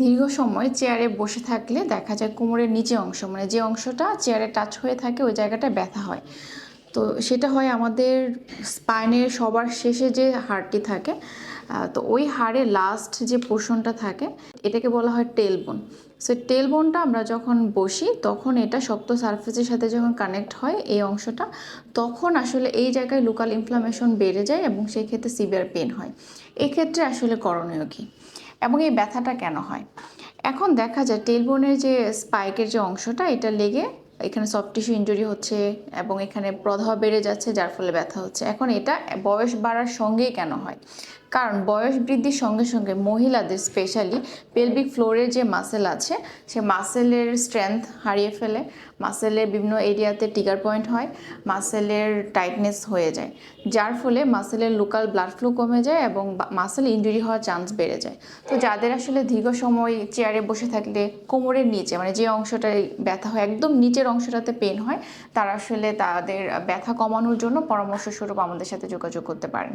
দীর্ঘ সময় চেয়ারে বসে থাকলে দেখা যায় কোমরের নিচে অংশ মানে যে অংশটা চেয়ারে টাচ হয়ে থাকে ওই জায়গাটা ব্যথা হয়। তো সেটা হয় আমাদের স্পাইনের সবার শেষে যে হাড়টি থাকে তো ওই হাড়ে লাস্ট যে পোর্শনটা থাকে, এটাকে বলা হয় টেলবোন সো টেলবোনটা আমরা যখন বসি, তখন এটা শক্ত সারফেসের সাথে যখন কানেক্ট হয় এই অংশটা, তখন আসলে এই জায়গায় লোকাল ইনফ্লামেশন বেড়ে যায় এবং সেই ক্ষেত্রে সিভিয়ার পেন হয়। এক্ষেত্রে আসলে করণীয় কী? এবং এই ব্যথাটা কেন হয়? এখন দেখা যায় টেলবোনের যে স্পাইকের যে অংশটা, এটা লেগে এখানে সফট টিস্যু ইঞ্জুরি হচ্ছে এবং এখানে প্রদাহ বেড়ে যাচ্ছে, যার ফলে ব্যথা হচ্ছে। এখন এটা বয়স বাড়ার সঙ্গেই কেন হয়? কারণ বয়স বৃদ্ধির সঙ্গে সঙ্গে মহিলাদের স্পেশালি পেলভিক ফ্লোরের যে মাসেল আছে, সে মাসেলের স্ট্রেংথ হারিয়ে ফেলে। মাসেলের বিভিন্ন এরিয়াতে টিগার পয়েন্ট হয় মাসেলের টাইটনেস হয়ে যায়। যার ফলে মাসেলের লোকাল ব্লাড ফ্লো কমে যায় এবং মাসেল ইনজুরি হওয়ার চান্স বেড়ে যায়। তো যাদের আসলে দীর্ঘ সময় চেয়ারে বসে থাকলে কোমরের নিচে মানে যে অংশটায় ব্যথা হয়, একদম নিচের অংশটাতে পেন হয়, তারা আসলে তাদের ব্যথা কমানোর জন্য পরামর্শ স্বরূপ আমাদের সাথে যোগাযোগ করতে পারেন।